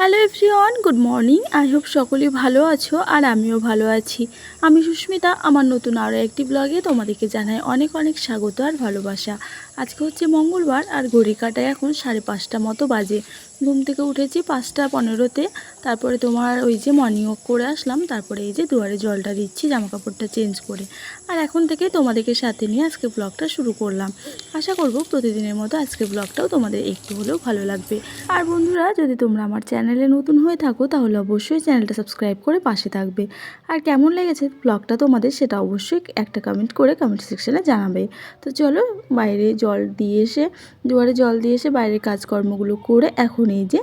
Hello everyone good morning I hope সকলে ভালো আছো আর আমিও ভালো আছি। আমি সুস্মিতা, আমার নতুন আরও একটি ব্লগে তোমাদেরকে জানাই অনেক অনেক স্বাগত আর ভালোবাসা। আজকে হচ্ছে মঙ্গলবার আর ঘড়ি কাটায় এখন সাড়ে পাঁচটা মতো বাজে। ঘুম থেকে উঠেছি পাঁচটা পনেরোতে। তারপরে তোমার ওই যে মর্নিং ওয়াক করে আসলাম, তারপরে এই যে দুয়ারে জলটা দিচ্ছি জামা কাপড়টা চেঞ্জ করে। আর এখন থেকে তোমাদেরকে সাথে নিয়ে আজকে ব্লগটা শুরু করলাম। আশা করব প্রতিদিনের মতো আজকে ব্লগটাও তোমাদের একটু হলেও ভালো লাগবে। আর বন্ধুরা, যদি তোমরা আমার চ্যানেলে নতুন হয়ে থাকো, তাহলে অবশ্যই চ্যানেলটা সাবস্ক্রাইব করে পাশে থাকবে। আর কেমন লেগেছে ব্লগটা তোমাদের, সেটা অবশ্যই একটা কমেন্ট করে কমেন্ট সেকশানে জানাবে। তো চলো বাইরে জল দিয়ে এসে, দুয়ারে জল দিয়ে এসে বাইরের কাজকর্মগুলো করে এখন এই যে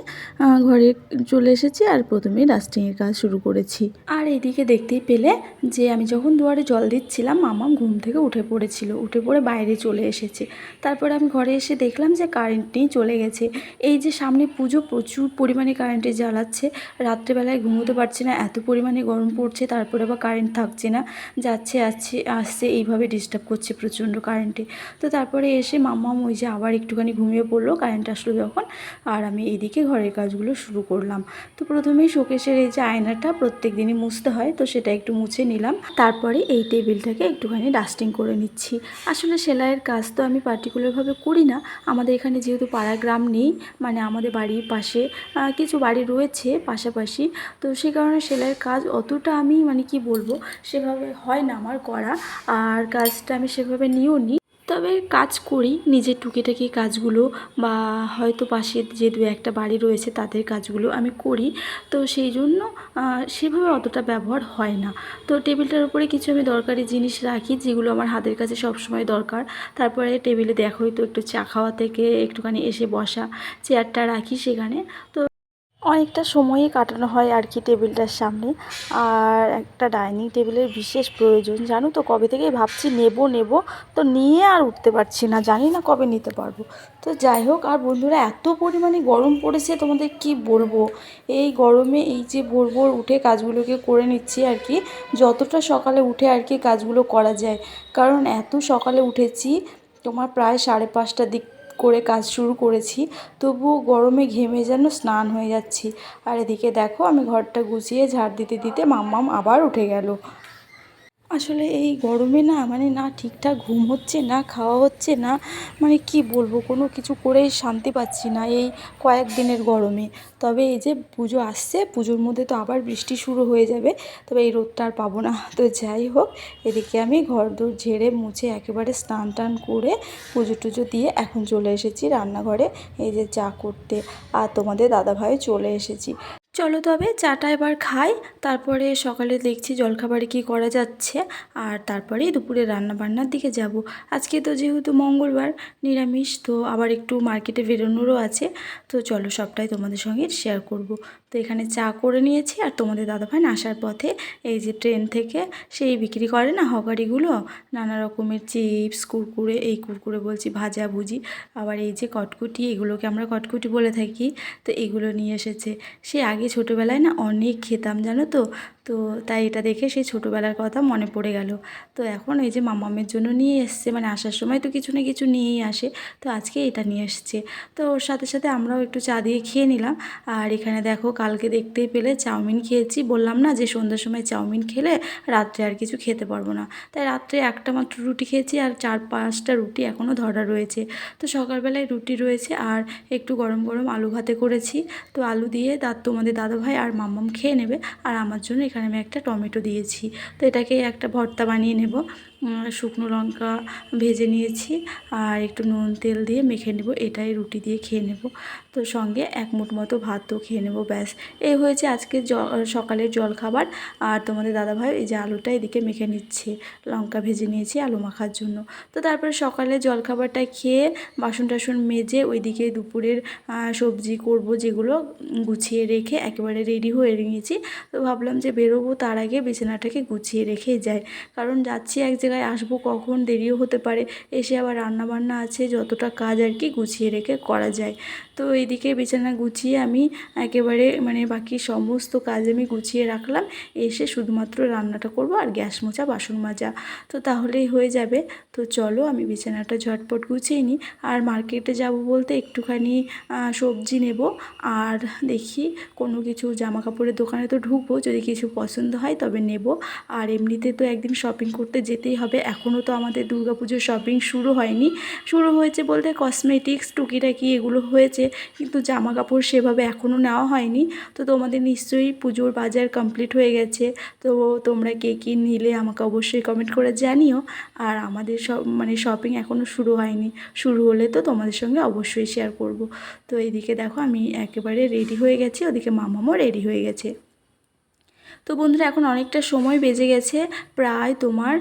ঘরে চলে এসেছি আর প্রথমেই ডাস্টিংয়ের কাজ শুরু করেছি। আর এইদিকে দেখতেই পেলে যে, আমি যখন দুয়ারে জল দিচ্ছিলাম, মামা ঘুম থেকে উঠে পড়েছিল, উঠে পড়ে বাইরে চলে এসেছে। তারপরে আমি ঘরে এসে দেখলাম যে কারেন্ট চলে গেছে। এই যে, সামনে পুজো প্রচুর পরিমাণে কারেন্টে জ্বালাচ্ছে। রাত্রেবেলায় ঘুমোতে পারছি না, এত পরিমাণে গরম পড়ছে, তারপরে আবার কারেন্ট থাকছে না। যাচ্ছে, আসছে আসছে, এইভাবে ডিস্টার্ব করছে প্রচণ্ড কারেন্টে তো তারপরে এসে মাম্মাম ওই যে আবার একটুখানি ঘুমিয়ে পড়ল কারেন্ট আসলো যখন। আর আমি এইদিকে ঘরের কাজগুলো শুরু করলাম। তো প্রথমেই শোকেশের এই যে আয়নাটা প্রত্যেক দিনই মুছতে হয়, তো সেটা একটু মুছে নিলাম। তারপরে এই টেবিলটাকে একটুখানি ডাস্টিং করে নিচ্ছি। আসলে সেলাইয়ের কাজ তো আমি পার্টিকুলারভাবে করি না। আমাদের এখানে যেহেতু পাড়া গ্রাম নেই মানে আমাদের বাড়ির পাশে কিছু বাড়ি রয়েছে পাশাপাশি। তো সেই কারণে সেলাইয়ের কাজ অতটা আমি মানে কি বলব, সেভাবে হয় না আমার করা। আর কাজটা আমি সেভাবে নিয়েও নিই তবে কাজ করি, নিজের টুকিটাকি কাজগুলো বা হয়তো পাশে যে দু একটা বাড়ি রয়েছে তাদের কাজগুলো আমি করি। তো সেই জন্য সেভাবে অতটা ব্যবহার হয় না। তো টেবিলটার উপরে কিছু আমি দরকারি জিনিস রাখি, যেগুলো আমার হাতের কাছে সবসময় দরকার। তারপরে টেবিলে দেখোই তো একটু চা খাওয়া থেকে একটুখানি এসে বসা, চেয়ারটা রাখি সেখানে। তো অনেকটা সময়ই কাটানো হয় আর কি টেবিলটার সামনে। আর একটা ডাইনিং টেবিলের বিশেষ প্রয়োজন, জানো তো? কবে থেকেই ভাবছি নেব নেব তো নিয়ে আর উঠতে পারছি না। জানি না কবে নিতে পারব। তো যাই হোক, আর বন্ধুরা, এত পরিমাণে গরম পড়েছে, তোমাদের কি বলব? এই গরমে এই যে ভোর ভোর উঠে কাজগুলোকে করে নিচ্ছি আর কি, যতটা সকালে উঠে আর কি কাজগুলো করা যায়। কারণ এত সকালে উঠেছি, তোমার প্রায় সাড়ে পাঁচটার দিক করে কাজ শুরু করেছি, তবুও গরমে ঘেমে যেন স্নান হয়ে যাচ্ছি। আর এদিকে দেখো, আমি ঘরটা গুছিয়ে ঝাড় দিতে দিতে মাম্মাম আবার উঠে গেল। আসলে এই গরমে না মানে না ঠিকঠাক ঘুম হচ্ছে না, খাওয়া হচ্ছে না মানে কি বলব? কোনো কিছু করেই শান্তি পাচ্ছি না এই কয়েক দিনের গরমে। তবে এই যে পুজো আসছে, পুজোর মধ্যে তো আবার বৃষ্টি শুরু হয়ে যাবে, তবে এই রোদটা আর পাবো না। তো যাই হোক, এদিকে আমি ঘর দোর ঝেড়ে মুছে একেবারে স্নান টান করে পুজো টুজো দিয়ে এখন চলে এসেছি রান্নাঘরে। এই যে চা করতে, আর তোমাদের দাদাভাই চলে এসেছি। চলো তবে চাটা এবার খাই, তারপরে সকালে দেখছি জলখাবারে কি করা যাচ্ছে, আর তারপরেই দুপুরে রান্না বান্নার দিকে যাব। আজকে তো যেহেতু মঙ্গলবার, নিরামিষ, তো আবার একটু মার্কেটে বেরোনোরও আছে, তো চলো সবটাই তোমাদের সঙ্গে শেয়ার করব। তো এখানে চা করে নিয়েছি আর তোমাদের দাদাভাই আসার পথে এই যে ট্রেন থেকে সেই বিক্রি করে না হকারিগুলো, নানা রকমের চিপস, কুরকুরে, এই কুরকুরে বলছি, ভাজা ভুজি, আবার এই যে কটকুটি, এগুলোকে আমরা কটকুটি বলে থাকি, তো এগুলো নিয়ে এসেছে। সে আগে ছোটোবেলায় না অনেক খেতাম, জানো তো? তো তাই এটা দেখে সেই ছোটোবেলার কথা মনে পড়ে গেল। তো এখন এই যে মামামের জন্য নিয়ে এসছে মানে আসার সময় তো কিছু না কিছু নিয়েই আসে, তো আজকে এটা নিয়ে এসছে। তো ওর সাথে সাথে আমরাও একটু চা দিয়ে খেয়ে নিলাম। আর এখানে দেখো কালকে দেখতেই পেলে চাউমিন খেয়েছি, বললাম না যে সন্ধ্যার সময় চাউমিন খেলে রাত্রে আর কিছু খেতে পারব না। তাই রাত্রে একটা মাত্র রুটি খেয়েছি আর চার পাঁচটা রুটি এখনও ধরা রয়েছে। তো সকালবেলায় রুটি রয়েছে আর একটু গরম গরম আলু ভাতে করেছি। তো আলু দিয়ে দাঁত তোমাদের দাদাভাই আর মাম্মাম খেয়ে নেবে আর আমার জন্য এখানে আমি একটা টমেটো দিয়েছি। তো এটাকে একটা ভর্তা বানিয়ে নেব। শুকনো লঙ্কা ভেজে নিয়েছি আর একটু নুন তেল দিয়ে মেখে নেব। এটাই রুটি দিয়ে খেয়ে নেব। তো সঙ্গে এক মুঠ মতো ভাতও খেয়ে নেব, ব্যাস। এই হয়েছে আজকে সকালের জলখাবার। আর তোমাদের দাদাভাই এই যে আলুটা এদিকে মেখে নিচ্ছে, লঙ্কা ভেজে নিয়েছি আলু মাখার জন্য। তো তারপরে সকালে জলখাবারটা খেয়ে বাসন টাসন মেজে ওইদিকে দুপুরের সবজি করব যেগুলো গুছিয়ে রেখে একেবারে রেডি হয়ে নিয়েছি। তো ভাবলাম যে বেরোবো তার আগে বিছানাটাকে গুছিয়ে রেখে যাই। কারণ যাচ্ছি এক জায়গায় আসব কখন? দেরিও হতে পারে। এসে আবার রান্না বান্না আছে, যতটা কাজ আর কি গুছিয়ে রেখে করা যায়। তো এইদিকে বিছানা গুছিয়ে আমি একেবারে মানে বাকি সমস্ত কাজ আমি গুছিয়ে রাখলাম। এসে শুধুমাত্র রান্নাটা করব আর গ্যাস মোছা, বাসন মাজা। তো তাহলেই হয়ে যাবে। তো চলো আমি বিছানাটা ঝটপট গুছিয়ে নিই। আর মার্কেটে যাব বলতে একটুখানি সবজি নেব। আর দেখি কোনো কিছু জামা কাপড়ের দোকানে তো ঢুকবো। যদি কিছু পছন্দ হয় তবে নেব। আর এমনিতে তো একদিন শপিং করতে যেতেই হবে। এখনও তো আমাদের দুর্গাপুজোর শপিং শুরু হয়নি। শুরু হয়েছে বলতে কসমেটিক্স টুকিটাকি এগুলো হয়েছে। কিন্তু জামা কাপড় সেভাবে এখনও নেওয়া হয়নি। তো তোমাদের নিশ্চয়ই পুজোর বাজার কমপ্লিট হয়ে গেছে। তো তোমরা কে কী নিলে আমাকে অবশ্যই কমেন্ট করে জানিও। আর আমাদের সব মানে শপিং এখনও শুরু হয়নি। শুরু হলে তো তোমাদের সঙ্গে অবশ্যই শেয়ার করব। তো এইদিকে দেখো আমি একেবারে রেডি হয়ে গেছি। ওদিকে মামামও রেডি হয়ে গেছে। তো বন্ধুরা, এখন অনেকটা সময় বেজে গেছে, প্রায় তোমার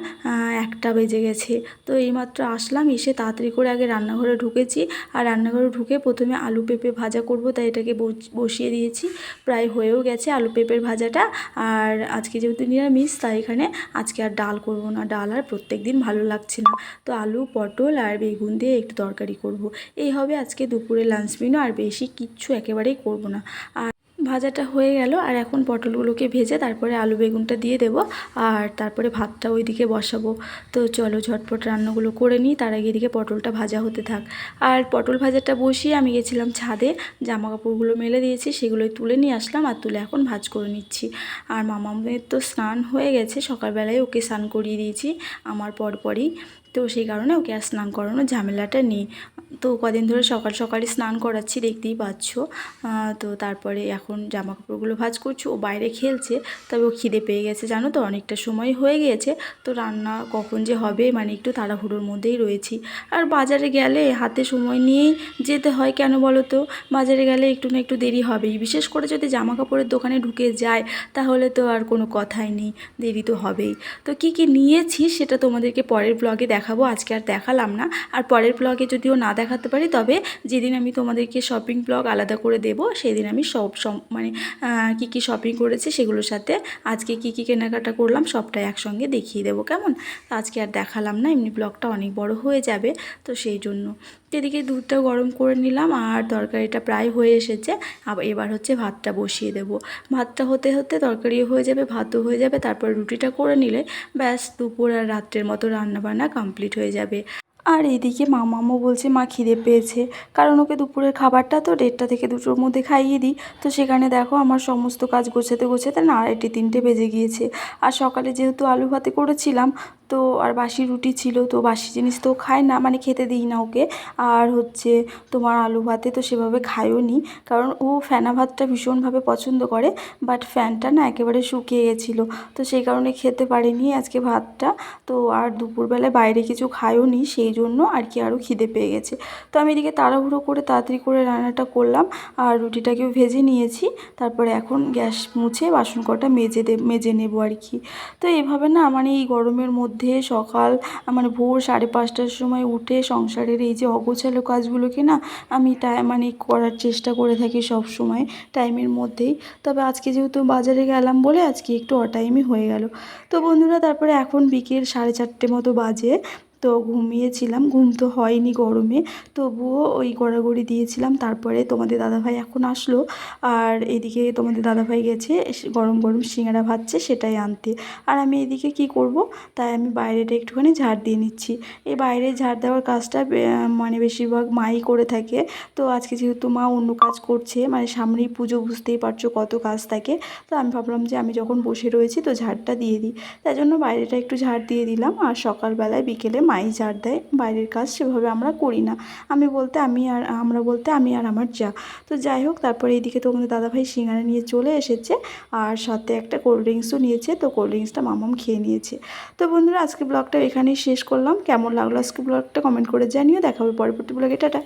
একটা বেজে গেছে। তো এইমাত্র আসলাম, এসে তাড়াতাড়ি করে আগে রান্নাঘরে ঢুকেছি। আর রান্নাঘরে ঢুকে প্রথমে আলু পেঁপে ভাজা করব, তাই এটাকে বস- বসিয়ে দিয়েছি। প্রায় হয়েও গেছে আলু পেঁপের ভাজাটা। আর আজকে যেহেতু নিরামিষ, তাই এখানে আজকে আর ডাল করব না। ডাল আর প্রত্যেক দিন ভালো লাগছে না। তো আলু, পটল আর বেগুন দিয়ে একটু তরকারি করব। এই হবে আজকে দুপুরে লাঞ্চ মেনু, আর বেশি কিচ্ছু একেবারেই করব না। আর ভাজাটা হয়ে গেল আর এখন পটলগুলোকে ভেজে তারপরে আলু বেগুনটা দিয়ে দেবো আর তারপরে ভাতটা ওইদিকে বসাবো। তো চলো ঝটপট রান্নাগুলো করে নিই, তার আগে এদিকে পটলটা ভাজা হতে থাক। আর পটল ভাজাটা বসিয়ে আমি গেছিলাম ছাদে জামা কাপড়গুলো মেলে দিয়েছি, সেগুলোই তুলে নিয়ে আসলাম আর তুলে এখন ভাজ করে নিচ্ছি। আর মামামের তো স্নান হয়ে গেছে, সকালবেলায় ওকে স্নান করিয়ে দিয়েছি, আমার পরপরই। তো সেই কারণে ওকে আর স্নান করানোর ঝামেলাটা নেই। তো কদিন ধরে সকাল সকালই স্নান করাচ্ছি, দেখতেই পাচ্ছ। তো তারপরে এখন জামা কাপড়গুলো ভাজ করছি, ও বাইরে খেলছে, তবে ও খিদে পেয়ে গেছে, জানো তো, অনেকটা সময় হয়ে গিয়েছে। তো রান্না কখন যে হবে মানে একটু তাড়াহুড়োর মধ্যেই রয়েছি। আর বাজারে গেলে হাতে সময় নিয়েই যেতে হয়, কেন বলো তো? বাজারে গেলে একটু না একটু দেরি হবেই। বিশেষ করে যদি জামা কাপড়ের দোকানে ঢুকে যায়, তাহলে তো আর কোনো কথাই নেই, দেরি তো হবেই। তো কি কি নিয়েছি, সেটা তোমাদেরকে পরের ব্লগে দেখাবো, আজকে আর দেখালাম না। আর পরের ব্লগে যদিও না দেখাতে পারি, তবে যেদিন আমি তোমাদেরকে শপিং ব্লগ আলাদা করে দেব, সেদিন আমি সব মানে কী কি শপিং করেছি সেগুলোর সাথে আজকে কি কি কেনাকাটা করলাম সবটাই একসঙ্গে দেখিয়ে দেবো, কেমন? আজকে আর দেখালাম না, এমনি ব্লগটা অনেক বড় হয়ে যাবে, তো সেই জন্য। এদিকে দুধটা গরম করে নিলাম আর তরকারিটা প্রায় হয়ে এসেছে। আবার এবার হচ্ছে ভাতটা বসিয়ে দেব। ভাতটা হতে হতে তরকারিও হয়ে যাবে, ভাতও হয়ে যাবে। তারপর রুটিটা করে নিলে ব্যাস দুপুর আর রাত্রের মতো রান্নাবান্না কমপ্লিট হয়ে যাবে। আর এদিকে মামামও বলছে, মা খিদে পেয়েছে। কারণ ওকে দুপুরের খাবারটা তো দেড়টা থেকে দুটোর মধ্যে খাইয়ে দিই। তো সেখানে দেখো আমার সমস্ত কাজ গোছাতে গোছাতে না আড়াইটে তিনটে বেজে গিয়েছে। আর সকালে যেহেতু আলু ভাতে করেছিলাম তো আর বাসি রুটি ছিল, তো বাসি জিনিস তো খায় না মানে খেতে দিই না ওকে। আর হচ্ছে তোমার আলু ভাতে তো সেভাবে খায়ও নি, কারণ ও ফ্যানা ভাতটা ভীষণভাবে পছন্দ করে বাট ফ্যানটা না একেবারে শুকিয়ে গেছিল, তো সেই কারণে খেতে পারেনি আজকে ভাতটা। তো আর দুপুরবেলায় বাইরে কিছু খায়ও নি, সেই জন্য আর কি আরও খিদে পেয়ে গেছে। তো আমি এদিকে তাড়াহুড়ো করে তাড়াতাড়ি করে রান্নাটা করলাম, আর রুটিটাকেও ভেজে নিয়েছি, তারপরে এখন গ্যাস মুছে বাসন কটা মেজে দে, মেজে নেব আর কি। তো এইভাবে না মানে এই গরমের মধ্যে সকাল মানে ভোর সাড়ে পাঁচটার সময় উঠে সংসারের এই যে অগোছালো কাজগুলোকে না আমি টাই মানে করার চেষ্টা করে থাকি সব সময় টাইমের মধ্যেই। তবে আজকে যেহেতু বাজারে গেলাম বলে আজকে একটু অটাইমই হয়ে গেল। তো বন্ধুরা, তারপরে এখন বিকেল সাড়ে চারটে মতো বাজে। তো ঘুমিয়েছিলাম, ঘুম তো হয়নি গরমে। তবুও ওই গড়াগড়ি দিয়েছিলাম, তারপরে তোমাদের দাদাভাই এখন আসলো। আর এদিকে তোমাদের দাদাভাই গেছে গরম গরম সিঙ্গারা ভাজছে, সেটাই আনতে। আর আমি এদিকে কি করব? তাই আমি বাইরেটা একটুখানি ঝাড় দিয়ে নিচ্ছি। এই বাইরে ঝাড় দেওয়ার কাজটা মানে বেশিরভাগ মাই করে থাকে। তো আজকে যেহেতু মা অন্য কাজ করছে মানে সামনেই পুজো, বুঝতেই পারছ কত কাজ থাকে। তো আমি ভাবলাম যে আমি যখন বসে রয়েছি তো ঝাড়টা দিয়ে দিই। তাই জন্য বাইরেটা একটু ঝাড় দিয়ে দিলাম। আর সকালবেলায় বিকেলে মাই ঝাড় দেয়, বাইরের কাজ সেভাবে আমরা করি না। আমি বলতে আমি আর, আমরা বলতে আমি আর আমার যা। তো যাই হোক, তারপরে এইদিকে তো আমাদের দাদাভাই সিঙ্গারা নিয়ে চলে এসেছে, আর সাথে একটা কোল্ড ড্রিঙ্কসও নিয়েছে, তো কোল্ড ড্রিঙ্কসটা মামাম খেয়ে নিয়েছে। তো বন্ধুরা, আজকে ব্লগটা এখানেই শেষ করলাম। কেমন লাগল আজকে ব্লগটা কমেন্ট করে জানিও। দেখা হবে পরবর্তী ব্লগে। টাটা।